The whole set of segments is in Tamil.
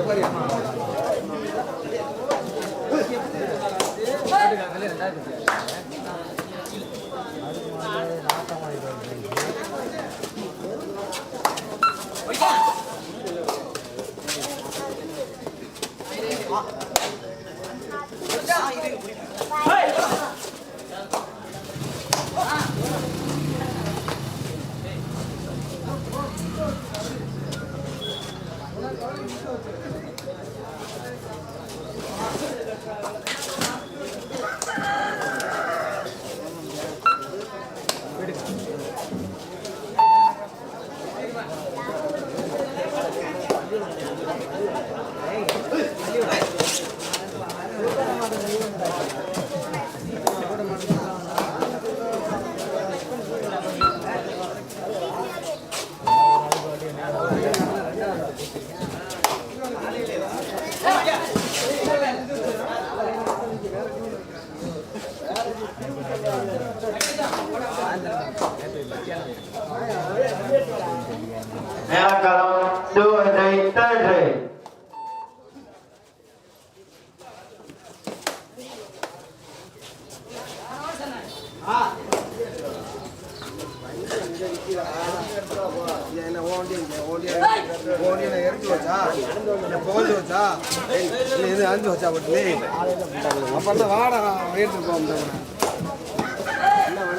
快点 நேரக்காலம் டூ ஹண்ட்ரட் தேர்ட் ரைட் என்ன வச்சா இது அஞ்சு வச்சா பட்டு அப்புறம் வாடகை எடுத்துட்டு போக முடியாது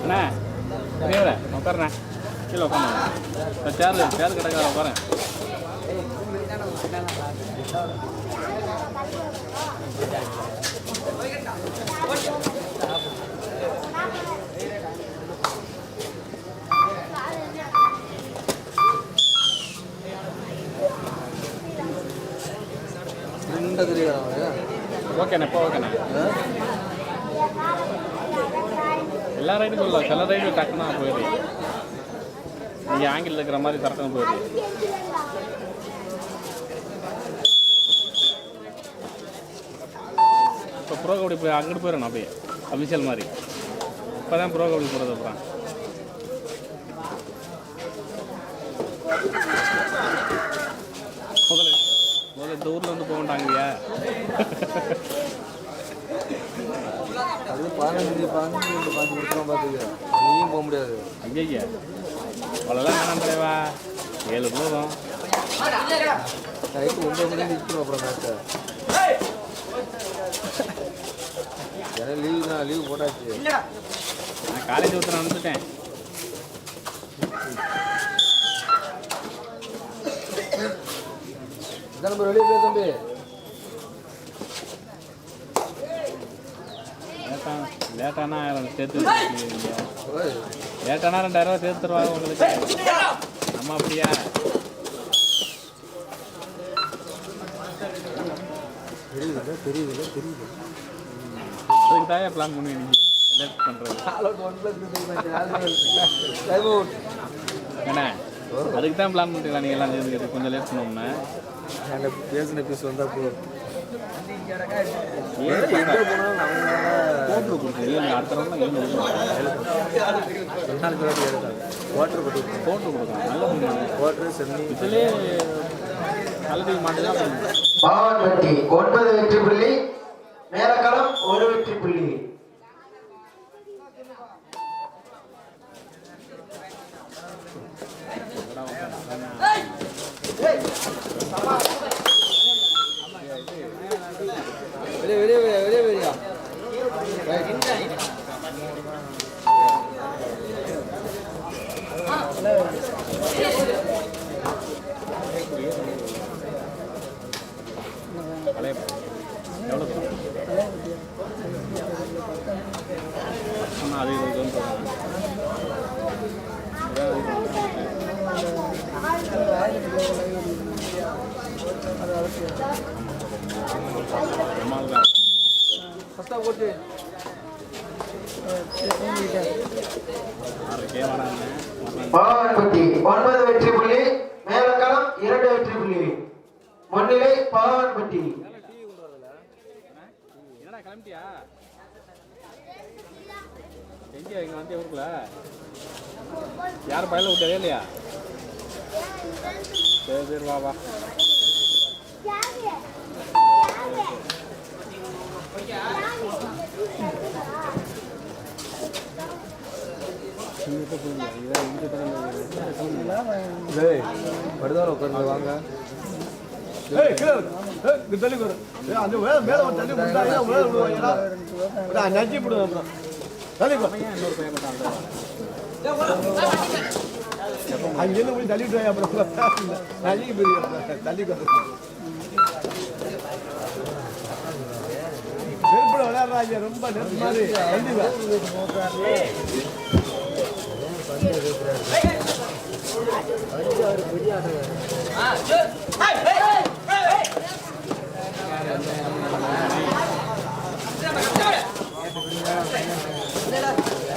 அண்ணா பெரியவரே உட்காருண்ணே. கீழே உட்காந்து சேர் சேர் கிடக்கார உட்காரேன் ஓகேண்ணே இப்போ ஓகேண்ணே எல்லா ரைடும் சொல்லலாம். சில ரைடு டக்குனா போயிடுது. நீங்கள் ஆங்கிள் இருக்கிற மாதிரி சரக்குன்னு போயிடுது. இப்போ ப்ரோ கபடி போய் அங்கிட்டு போயிடணும் அப்படியே அபிஷியல் மாதிரி. இப்போ தான் ப்ரோ கபடி போகிறது அப்புறம் முதல்ல முதல்ல இந்த ஊரில் வந்து போக மாட்டாங்கய்யா. அது பதினஞ்சு பதினஞ்சு பாஞ்சு கொடுத்துருவோம் பார்த்துக்க நீயும் போக முடியாது. ஐயா அவ்வளோதான் வேணாம் தலைவா. ஏழு போதும். நைட்டு ஒன்பது மணிக்கு நிற்கணும் அப்புறம் மேட்ச்சை லீவு போட்டாச்சு. நான் காலேஜ் ஒருத்தர் வந்துட்டேன் இதான் நம்ம வெளியே போய் தம்பி. லேட்டா லேட்டானா ஆயிரம் சேர்த்து லேட்டானா ரெண்டாயிரம் ரூபா சேர்த்து தருவாங்க உங்களுக்கு? நம்ம அப்படியா? தெரியுதுல்ல தெரியுதுல்ல தெரியுது. அதுக்கு தான் பிளான் பண்ணி நீங்கள் லேட் பண்ணுறது என்ன? அதுக்கு தான் பிளான் பண்ணிட்டீங்களா நீங்கள் எல்லாம் சேர்ந்து? கொஞ்சம் லேட் பண்ணோம்னா அந்த பேசின பீஸ் வந்தால் போதும் கொடுத்தீங்க நீங்கள் அடுத்த போட்டு போட்டு கொடுக்கலாம் நல்ல வாட்டர் சென்னி இதுலேயே நல்லது மாட்டுதான் பாவன் வெற்றி ஒன்பது வெற்றி புள்ளி. நேரக்காலம் ஒரு வெற்றி புள்ளி Hey! அது இது இதுன்னு தான் ஃபஸ்ட்டாக போட்டு ஆறு ஒன்பது வெற்றி புள்ளி மேலக்களம் இரண்டு வெற்றி புள்ளி. முன்னிலை பவான்பட்டி என்னடா கிளம்பிட்டியா? எங்கே இங்கே வந்து ஊருக்குள்ள யாரும் பயில விட்டதே இல்லையா? சரி சரி வா வா. வாங்க. தள்ளி வர ஏய் அந்த மேல தள்ளி நஞ்சி போடுவேன் அப்புறம். அங்கிருந்து போய் தள்ளிட்டு அப்புறம் நஞ்சிக்கு போய் தள்ளி நெருப்புல விளையாடுறாங்க ரொம்ப நெருப்பு மாதிரி. 狙い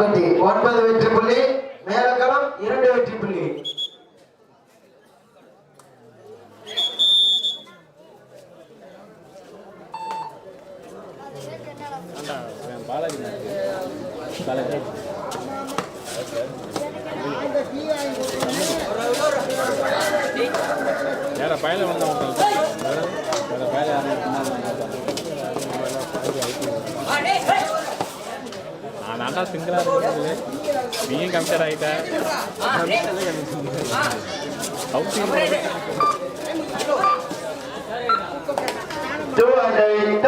பவான்பட்டி ஒன்பது வெற்றி புள்ளி மேலக்களம் இரண்டு வெற்றி புள்ளி. பயல வந்து வேற வேற பயல நான் நான்டா சிங்கிளாக இருக்கிறது நீயும் கம்ப்யூட்டர் ஆகிட்ட டூ ரைட்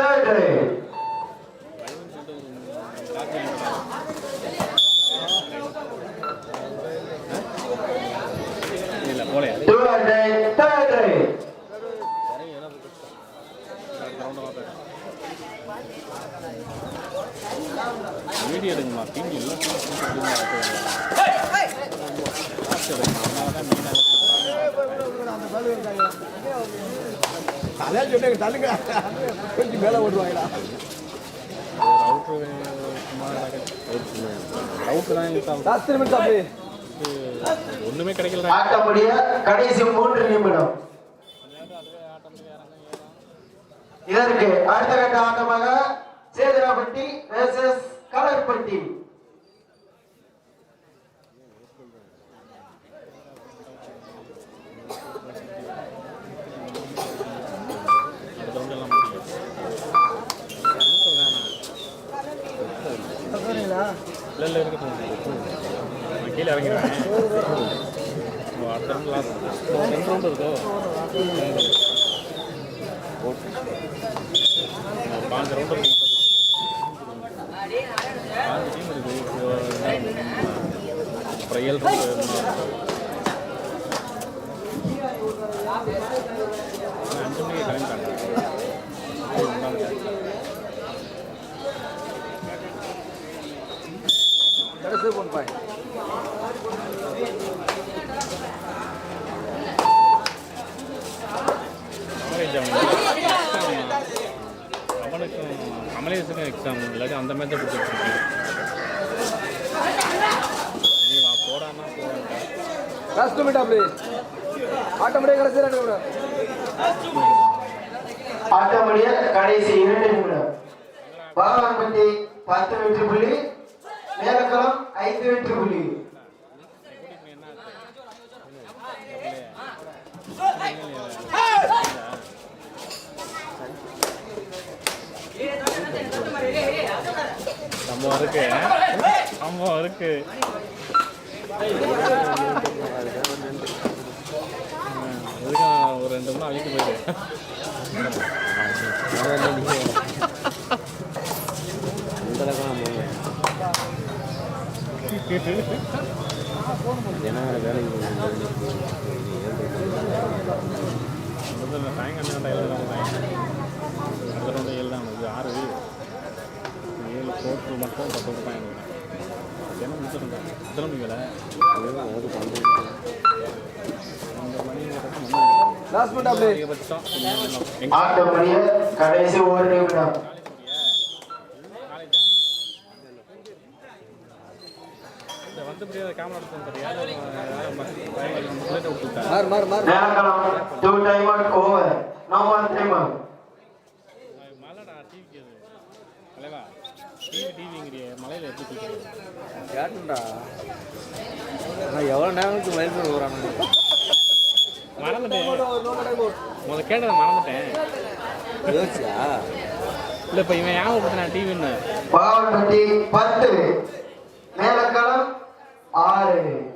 இல்லை போலையா two hundred third right video எடுங்கம்மா TV இல்லை அதான் சொன்னேன் தள்ளுங்க கொஞ்சம் மேலே ஓடுவாங்களா அவுட்டு கிடைக்கல ஆட்ட கடைசி மூன்று நிமிடம். இதற்கு அடுத்த கட்ட ஆட்டமாக சேதுராப்பட்டி வேர்சஸ் கலர்பட்டி அடுத்த round எல்லாம் முடியும். இல்லை இல்லை இருக்கு நான் கீழே இறங்கிடுவேன். அடுத்த ரவுண்ட் லாஸ்ட் ரெண்டு ரவுண்டு இருக்கோ ஓகே பாஞ்சு ரவுண்டு இருக்கு பாஞ்சு டீம் அப்புறம் ஏழு ரவுண்டு அஞ்சு மணிக்கு கிளம்பிட்டாங்க கடைசி ஒன் பாயிண்ட் அவனுக்கும் கமலேஷுக்கும் எக்ஸாம் இல்லாட்டி அந்த மாதிரி தான் கொடுத்துருக்கீங்க நீ வா போடான்னா போடா லாஸ்ட் மினிட் அப்படி ஆட்டோமேட்டிக் கடைசி ரெண்டு கூட. ஆட்டமுடைய கடைசி இரண்டு நிமிடம் பாகம்பட்டி பத்து வெற்றி புள்ளி மேலக்களம் ஐந்து வெற்றி புள்ளி சம்பவம் இருக்கு சம்பவம் இருக்கு ஒரு ரெண்டு மூணு அழிக்க போயிட்டு முதல்ல டைம் ஏழு தான் ஆறு ஏழு கோட்டு மட்டும் பத்து ரூபாய் என்ன முடிச்சிருந்தேன் எத்தனை மணி வேலை அந்த மணி கடைசி ஒரு நிமிடம் காலேஜா இந்த வந்தபடியே கேமரா எடுத்து தெரியாது பிள்ளைகிட்ட விட்டுட்டேன் மாறு மாறு மாறு மேலக்களம் two time out over no one time out மலைடா டிவிக்கு அது தலைவா டிவி டிவிங்கிறிய மலையில் எப்படி தூக்கிறது கேட்டுண்டா ஆனால் எவ்வளோ நேரத்துக்கு லைஃப் வரானுங்க மறந்துட்டேன் முதல்ல கேட்டதை மறந்துட்டேன். யோசிச்சா? இல்லை இப்போ இவன் ஞாபகப்படுத்தினா டிவின்னு பத்து. மேலக்களம் ஆறு.